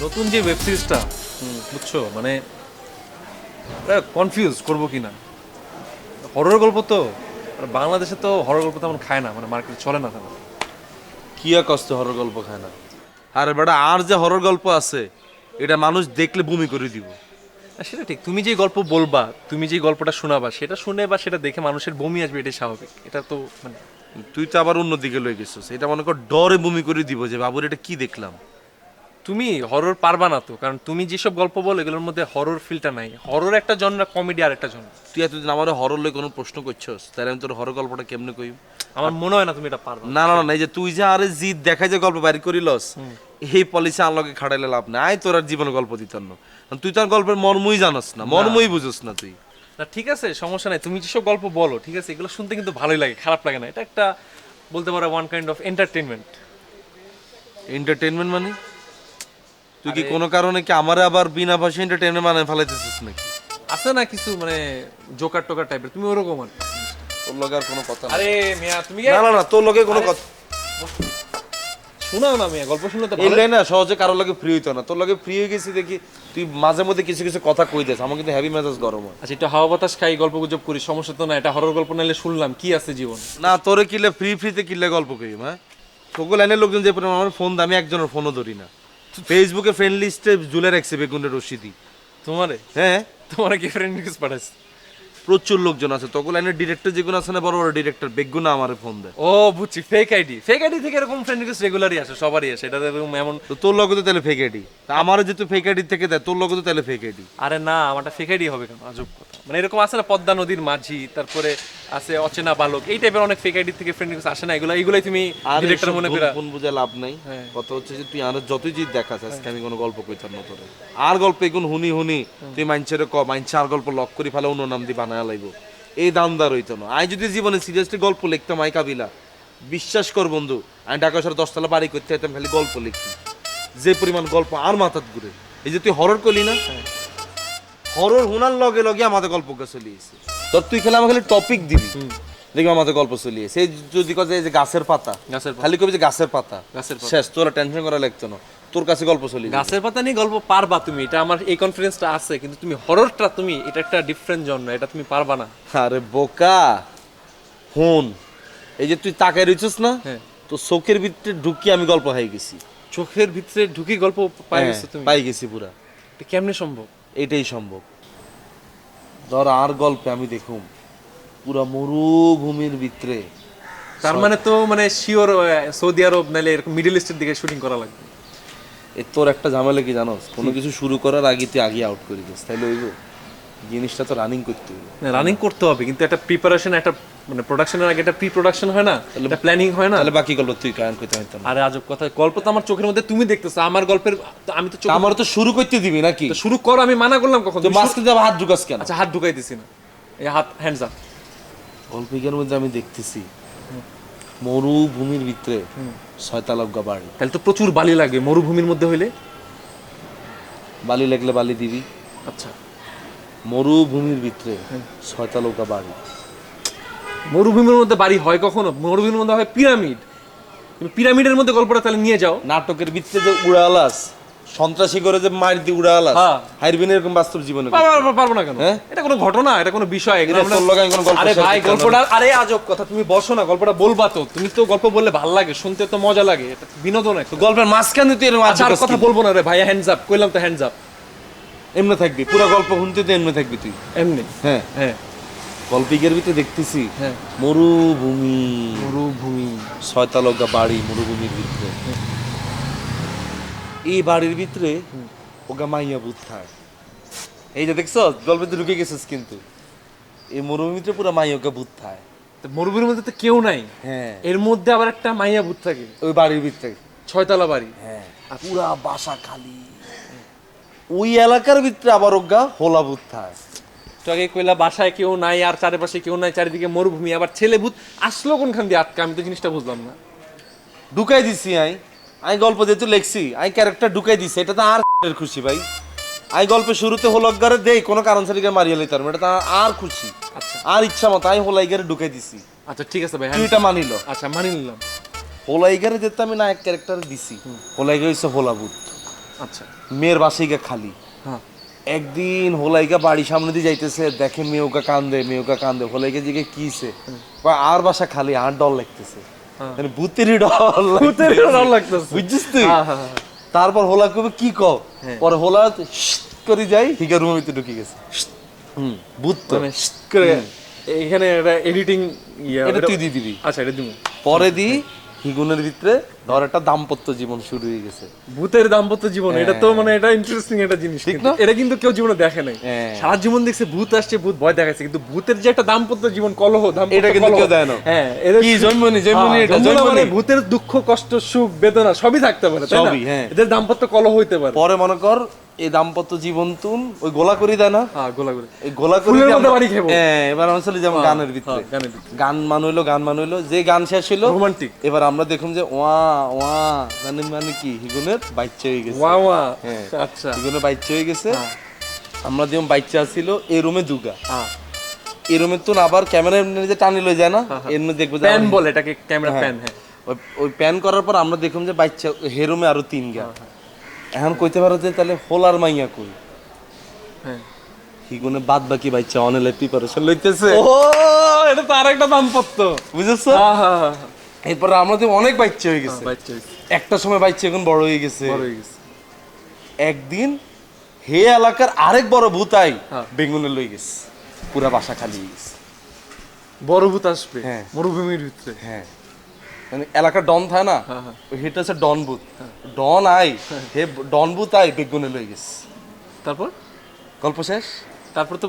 নতুন যে ওয়েব সিরিজটা বুঝছ? মানে কনফিউজ করব কি না হরর গল্প তো বাংলাদেশে তো হরর গল্প তেমন খায় না মানে মার্কেটে চলে না তেমন। কি আর কষ্ট হরর গল্প খায় না? আর বেটা আর যে হরর গল্প আছে এটা মানুষ দেখলে বমি করে দিব। সেটা ঠিক তুমি যে গল্প বলবা তুমি যে গল্পটা শোনাবা সেটা শুনে বা সেটা দেখে মানুষের বমি আসবে এটাই স্বাভাবিক। এটা তো মানে তুই তো আবার অন্যদিকে লয়ে গেছিস। এটা মনে কর ডরে বমি করে দিব যে বাবুর এটা কি দেখলাম? তুমি হরর পারবা না তো কারণ তুমি যেসব গল্প বলো এগুলোর মধ্যে হরর ফিলটা নাই। হরর একটা জনরা কমেডি আর একটা জন তুই এতদিন আমার হরর লই কোনো প্রশ্ন করছস? তাহলে আমি তোর হরর গল্পটা কেমনে কইম? আমার মনে হয় না তুমি এটা পারবা। না না না এই যে তুই যে আরে জিদ দেখাই যে গল্প বাইর করিলস এই পলিসি আনলকে খাড়াইলে লাভ নাই। আয় তোর আর জীবনে গল্প দিতাম না তুই তো আর গল্পের মর্মই জানস না মর্মই বুঝস না তুই। না ঠিক আছে সমস্যা নাই। তুমি যেসব গল্প বলো ঠিক আছে এগুলো শুনতে কিন্তু ভালোই লাগে খারাপ লাগে না। এটা একটা বলতে পারো one kind of entertainment entertainment মানে? তুই কি কোনো কারণে কি আমারে আবার বিনা ভাষা এন্টারটেনমেন্ট মানে ফেলাইতেছিস নাকি? আছে না কিছু মানে জোকার টোকার টাইপের তুমি ওরকম আর তোর লগে আর কোনো কথা আরে মিয়া তুমি না না না তোর লগে কোনো কথা শোনাও না মিয়া গল্প শুনলে তো ভালো। লাইনে সহজে কারোর লগে ফ্রি হইতো না। তোর লগে ফ্রি হয়ে গেছি দেখি তুই মাঝে মধ্যে কিছু কিছু কথা কই দিস। আমার কিন্তু হেভি মেজাজ গরম হয়। আচ্ছা এটা হাওয়া বাতাস খাই গল্প গুজব করি সমস্যা তো না এটা হরর গল্প নাইলে শুনলাম কি আছে জীবন? না তোরে কিলে ফ্রি ফ্রিতে কিলে গল্প করি হ্যাঁ? তোকে লাইনের লোকজন যে পরিমাণ আমার ফোন দামি একজনের ফোনও ধরি না। ফেসবুকে ফ্রেন্ড লিস্টে জুলে রাখছে বেগুনের রশিদি। তোমারে? হ্যাঁ। তোমার কি ফ্রেন্ড রিকোয়েস্ট পাঠাইছে? প্রচুর লোকজন আছে তোকে লাইনের ডিরেক্টর যেগুলো আছে না বড় বড় ডিরেক্টর বেগুনা আমার ফোন দেয়। ও বুঝছি ফেক আইডি ফেক আইডি থেকে এরকম ফ্রেন্ড রিকোয়েস্ট রেগুলারই আসে সবারই আসে এটা এরকম এমন তো তোর লগে তো তাহলে ফেক আইডি তা আমার যে তুই ফেক আইডি থেকে দেয় তোর লগে তো তাহলে ফেক আইডি আরে না আমারটা ফেক আইডি হবে কেন? আজব কথা। মানে এরকম আছে না পদ্মা নদীর মাঝি তারপরে আছে অচেনা বালক। এই টাইপের অনেক ফেক আইডি থেকে ফ্রেন্ড রিকোয়েস্ট আসে না? এগুলো এগুলাই তুমি ডিরেক্টর মনে করে ফোন বুঝে লাভ নাই। হ্যাঁ। কথা হচ্ছে যে তুই আর যতই জিদ দেখাস আজকে আমি কোনো গল্প কইতাম না তোরে। আর গল্প এগুন হুনি হুনি তুই মাইনছের ক মাইনছে আর গল্প লক করি ফেলে অন্য নাম দিয়ে বানায় লাইব। এই দামদার হইতো না। আই যদি জীবনে সিরিয়াসলি গল্প লিখতাম আই কাবিলা। বিশ্বাস কর বন্ধু আমি ঢাকা শহরে দশতলা বাড়ি করতে যেতাম খালি গল্প লিখতি যে পরিমাণ গল্প আর মাথাত ঘুরে। এই যে তুই হরর করলি না? হরর হুনার লগে লগে আমাদের গল্প চলিয়েছে তোর তুই খেলে আমাকে টপিক দিবি। দেখবি আমাদের গল্প চলিয়েছে এই যদি কথা যে গাছের পাতা খালি কবি যে গাছের পাতা। শেষ তোরা টেনশন করা লাগতো না। তোর কাছে গল্প চলি গাছের পাতা নিয়ে গল্প পারবা তুমি। এটা আমার এই কনফিডেন্সটা আছে কিন্তু তুমি হররটা তুমি এটা একটা ডিফারেন্ট জন্য এটা তুমি পারবা না। আরে বোকা। হুন। এই যে তুই তাকায় রইছিস না হ্যাঁ। তো চোখের ভিতরে ঢুকি আমি গল্প হাই গেছি। চোখের ভিতরে ঢুকি গল্প পাই হ্যাঁ, গেছো তুমি? পাই গেছি পুরা। এটা কেমনে সম্ভব? এটাই সম্ভব। ধর আর গল্পে আমি দেখুম পুরা মরুভূমির ভিতরে তার মানে তো মানে শিওর সৌদি আরব নাহলে এরকম মিডল ইস্টের দিকে শুটিং করা লাগবে। এ তোর একটা ঝামেলা কি জানোস? কোনো কিছু শুরু করার আগে তুই আগে আউট করে দিস তাইলে ওই জিনিসটা তো রানিং করতে হবে রানিং করতে হবে কিন্তু একটা প্রিপারেশন একটা মানে প্রোডাকশনের আগে একটা প্রি প্রোডাকশন হয় না একটা প্ল্যানিং হয় না? তাহলে বাকি গল্প তুই কায়ন করতে হইতাম আরে আজব কথা গল্প তো আমার চোখের মধ্যে তুমি দেখতেছো আমার গল্পের আমি তো চোখ আমার তো শুরু করতে দিবি নাকি? শুরু করো আমি মানা করলাম কখন? তো শুরু- মাঝখানে হাত ঢুকাস কেন? আচ্ছা হাত ঢুকাই দিছি না। এই হাত হ্যান্ডস আপ গল্পিকের মধ্যে আমি দেখতেছি মরুভূমির ভিতরে ছয়তালজ্ঞা বাড়ি। তাহলে তো প্রচুর বালি লাগে মরুভূমির মধ্যে হইলে। বালি লাগলে বালি দিবি। আচ্ছা। মরুভূমির ভিতরে ছয়তালজ্ঞা বাড়ি। মরুভূমির মধ্যে বাড়ি হয় কখনো? মরুভূমির মধ্যে হয় পিরামিড। পিরামিডের মধ্যে গল্পটা তাহলে নিয়ে যাও। নাটকের ভিতরে যে উড়ালাস সন্ত্রাসী করে যে মার দিয়ে উড়ালাস হ্যাঁ। হাইরবিন এরকম বাস্তব জীবনে পারব না কেন? হ্যাঁ? এটা কোনো ঘটনা এটা কোনো বিষয় আরে ভাই গল্পটা আরে আজব কথা তুমি বসো না গল্পটা বলবা তো। তুমি তো গল্প বললে ভালো লাগে শুনতে তো মজা লাগে এটা বিনোদন একটা। গল্পের মাঝখানে তুই এরকম আচ্ছা আর কথা বলব না রে ভাই হ্যান্ডস আপ কইলাম তো হ্যান্ডস আপ এমনি থাকবি পুরো গল্প শুনতে তো এমনি থাকবি তুই। এমনি? হ্যাঁ। হ্যাঁ। গল্পিকের ভিতরে দেখতেছি হ্যাঁ। মরুভূমি। মরুভূমি। ছয়তালজ্ঞা বাড়ি মরুভূমির ভিতরে। এই বাড়ির ভিতরে ওগা মাইয়া বুধ থাক। এই যে দেখছ গল্পে তো ঢুকে গেছিস কিন্তু। এই মরুভূমির ভিতরে পুরো মাইয়া বুধ থাক। তো মরুভূমির মধ্যে তো কেউ নাই। হ্যাঁ। এর মধ্যে আবার একটা মাইয়া ভূত থাকে। ওই বাড়ির ভিতরে। ছয়তলা বাড়ি। হ্যাঁ পুরা বাসা খালি। ওই এলাকার ভিতরে আবার ওগা হোলা বুধ থাক। তো আগে কইলা বাসায় কেউ নাই আর চারিপাশে কেউ নাই চারিদিকে মরুভূমি আবার ছেলে ভূত। আসলো কোনখান দিয়ে আটকা? আমি তো জিনিসটা বুঝলাম না। ঢুকাই দিছি আই। আমি গল্প যেহেতু লেখছি আমি ক্যারেক্টার ঢুকাই দিছি এটা তো আর খুশি ভাই। আমি গল্পের শুরুতে হোলকগারে দেই কোনো কারণ সারিকে মারিয়ে লইতাম এটা তো আর- খুশি। আচ্ছা। আর ইচ্ছা মতো আমি হোলাইগারে ঢুকাই দিছি। আচ্ছা ঠিক আছে ভাই তুই হ্যাঁ এটা মানিল আচ্ছা মানি নিলাম। হোলাইগারে যেতে আমি না এক ক্যারেক্টার দিছি হোলাইগার হচ্ছে হোলাবুত আচ্ছা। মেয়ের বাসায় গিয়ে খালি। হ্যাঁ। একদিন হোলাইকা বাড়ির সামনে দিয়ে যাইতেছে দেখে মেয়েকা কান্দে মেয়েকা কান্দে হোলাইকা জিগে কিছে আর বাসা খালি আর ডর লাগতেছে মানে ভূতেরই ডর ভূতেরই। ডর লাগতেছে। বুঝছিস তুই হ্যাঁ, হ্যাঁ, হ্যাঁ। তারপর হোলা কবে কি কও হ্যাঁ। পরে হোলা করে যাই হিগা রুমের ভিতরে ঢুকে গেছে হুম ভূত মানে করে এখানে এডিটিং ইয়া এটা তুই দিয়ে দিবি আচ্ছা এটা দিমু পরে দি হিগুনের ভিতরে ধর একটা দাম্পত্য জীবন শুরু হয়ে গেছে ভূতের দাম্পত্য জীবন এটা তো মানে এটা ইন্টারেস্টিং একটা জিনিস? এটা কিন্তু কেউ জীবনে দেখে নাই হ্যাঁ। সারা জীবন দেখছে ভূত আসছে ভূত ভয় দেখাচ্ছে কিন্তু ভূতের যে একটা দাম্পত্য জীবন কলহ এটা কিন্তু কেউ দেয় না। হ্যাঁ কি জন্মনি জন্মনি হ্যাঁ, এটা জন্মনি মানে ভূতের দুঃখ কষ্ট সুখ বেদনা সবই থাকতে পারে তাই না সবই, হ্যাঁ। এদের দাম্পত্য কলহ হইতে পারে পরে মনে কর এই দাম্পত্য জীবন তুন ওই গোলা করি দেয় না? হ্যাঁ গোলা করে। এই গোলা করি। হ্যাঁ এবার আমরা চলি যেমন গানের ভিতরে। হ্যাঁ, গানের ভিতরে। গান মান হইল গান মান হইল যে গান শেষ হইল রোমান্টিক। এবার আমরা দেখুন যে ওয়া ওয়া মানে মানে কি? হিগুনের বাচ্চা হয়ে গেছে। ওয়া ওয়া। আচ্ছা। হিগুনের বাচ্চা হয়ে গেছে। আমরা যেমন বাচ্চা ছিল এই রুমে দুগা। হ্যাঁ। এই রুমে তো আবার ক্যামেরা যে টানি লই যায় না এমনি দেখব প্যান বলে এটাকে ক্যামেরা। প্যান হ্যাঁ। ওই- প্যান করার পর আমরা দেখুন যে বাচ্চা হে রুমে আরও তিন গা এখন কইতে পারো যে তাহলে হোলার মাইয়া কই? হ্যাঁ। হিগুনে বাদ বাকি বাচ্চা অনেলে প্রিপারেশন লইতেছে। ও এটা তো আরেকটা দাম্পত্য। বুঝেছ? হ্যাঁ হ্যাঁ হ্যাঁ এরপর আমাদের অনেক বাচ্চা হয়ে গেছে। বাচ্চা হইছে, একটা সময় বাচ্চা এখন বড় হয়ে গেছে। বড় হয়ে গেছে। একদিন হে এলাকার আরেক বড় ভূতাই হ্যাঁ। বেগুনে লই গেছে। পুরা বাসা খালি হয়ে গেছে। বড় ভূত আসবে হ্যাঁ। মরুভূমির ভিতরে। হ্যাঁ। এলাকার ডন থাকে না? হ্যাঁ, হ্যাঁ। হেটা হচ্ছে ডন বুথ। ডন আই হে ডন বুথ আই বেগুনে লই গেছে। তারপর? গল্প শেষ? তারপর তো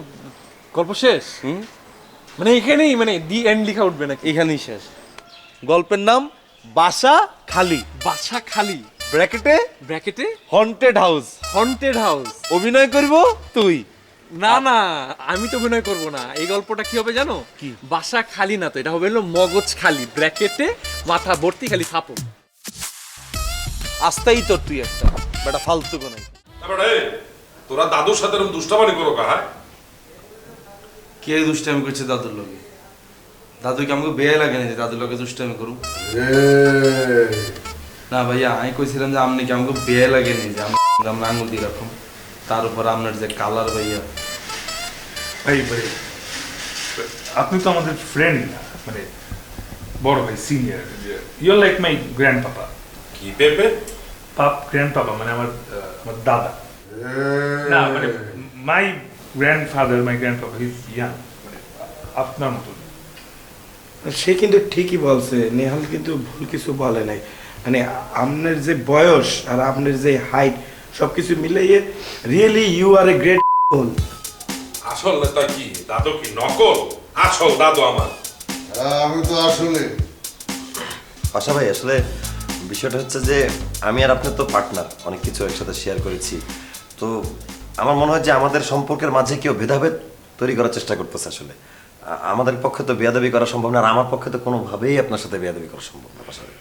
গল্প শেষ? মানে এখানেই মানে দি এন্ড লেখা উঠবে নাকি? এখানেই শেষ। গল্পের নাম বাসা খালি। বাসা খালি। ব্র্যাকেটে? ব্র্যাকেটে? হন্টেড হাউস হন্টেড হাউস অভিনয় করব তুই। না না আমি তো অভিনয় করব না। এই গল্পটা কি হবে জানো? কি? বাসা খালি না তো এটা হবে হলো মগজ খালি ব্র্যাকেটে মাথা ভর্তি খালি ফাপড় আস্তাই তোর তুই একটা বেটা ফালতু কোন তারপরে তোরা দাদুর সাথে এরকম দুষ্টামানি করো কা হ্যাঁ? কে দুষ্টামি করছে দাদুর লগে? দাদুকে আমাকে বেয়ে লাগে না যে দাদুর লগে দুষ্টামি করুক না ভাইয়া আমি কইছিলাম যে আপনি কি আমাকে বেয়ে লাগে নি যে আমি আমরা আঙুল দিয়ে রাখুন তার উপর আপনার যে কালার ভাইয়া ভাই ভাই আপনি তো আমাদের ফ্রেন্ড মানে বড় ভাই senior your like my grand papa কি পেপে? পাপ গ্র্যান্ড পাপা মানে আমার আমার দাদা। না মানে my grandfather my grand papa his young মানে আপনার মতো। সে কিন্তু ঠিকই বলছে নেহাল কিন্তু ভুল কিছু বলে নাই। মানে আপনার যে বয়স আর আপনার যে হাইট সবকিছু মিলিয়ে really you are a great আসল না তা কি? দাদু কি নকল? আসল দাদু আমার। হ্যাঁ, আমি তো আসলে। আশা ভাই আসলে বিষয়টা হচ্ছে যে আমি আর আপনি তো পার্টনার অনেক কিছু একসাথে শেয়ার করেছি। তো আমার মনে হয় যে আমাদের সম্পর্কের মাঝে কেউ ভেদাভেদ তৈরি করার চেষ্টা করতেছে আসলে। আমাদের পক্ষে তো বেয়াদবি করা সম্ভব না আর আমার পক্ষে তো কোনোভাবেই আপনার সাথে বেয়াদবি করা সম্ভব না আশা ভাই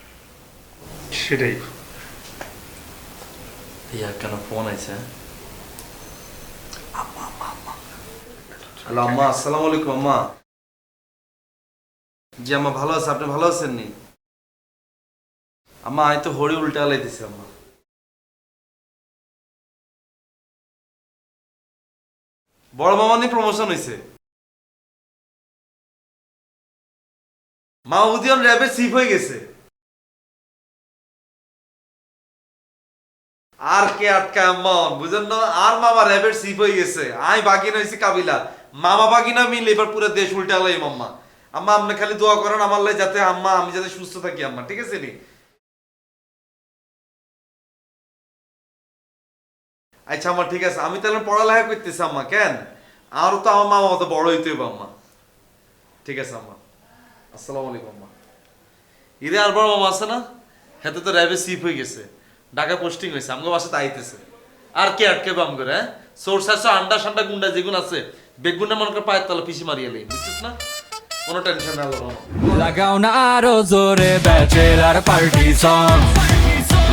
সেটাই। ইয়া কেন ফোন আইছে হ্যালো, আম্মা, আসসালামু আলাইকুম, আম্মা। জি, আম্মা, ভালো আছে? আপনি ভালো আছেন নি আম্মা, আমি তো হরি উল্টে আলাই দিছি আম্মা। বড় মামা নিয়ে প্রমোশন হয়েছে মা উদিয়ন র্যাবের চিফ হয়ে গেছে। আর কে আটকা মন বুঝেন না? আর মামা র্যাবের চিফ হয়ে গেছে। আই বাকি নইছি কাবিলা। মামা বাকি না, মিলে এবার পুরো দেশ উল্টা লাই মাম্মা। আম্মা, আপনি খালি দোয়া করেন আমার লাই যাতে আম্মা, আমি যাতে সুস্থ থাকি আম্মা, ঠিক আছে নি? আচ্ছা আম্মা, ঠিক আছে। আমি তাহলে পড়ালেখা করতেছি আম্মা, কেন? আরও তো আমার মামা অত বড় হইতে হবে আম্মা। ঠিক আছে আম্মা। আসসালামু আলাইকুম আম্মা। ইরে, আর বড় মামা আছে না? হাতে তো র্যাবে সিপ হয়ে গেছে। ঢাকা পোস্টিং হয়েছে, আমগো বাসাতে আইতেছে। আর কে আটকে বাম করে হ্যাঁ? সোর্স আছে আন্ডা সান্ডা গুন্ডা যেগুন আছে বেগুনে মনে করে পায়ের তলা পিসি মারিয়ে লাই বুঝছিস না? কোনো টেনশন না লাগাও না আরও জোরে ব্যাচেলার পার্টি সং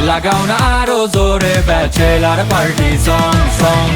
লাগাও না আরও জোরে ব্যাচেলার পার্টি সং সং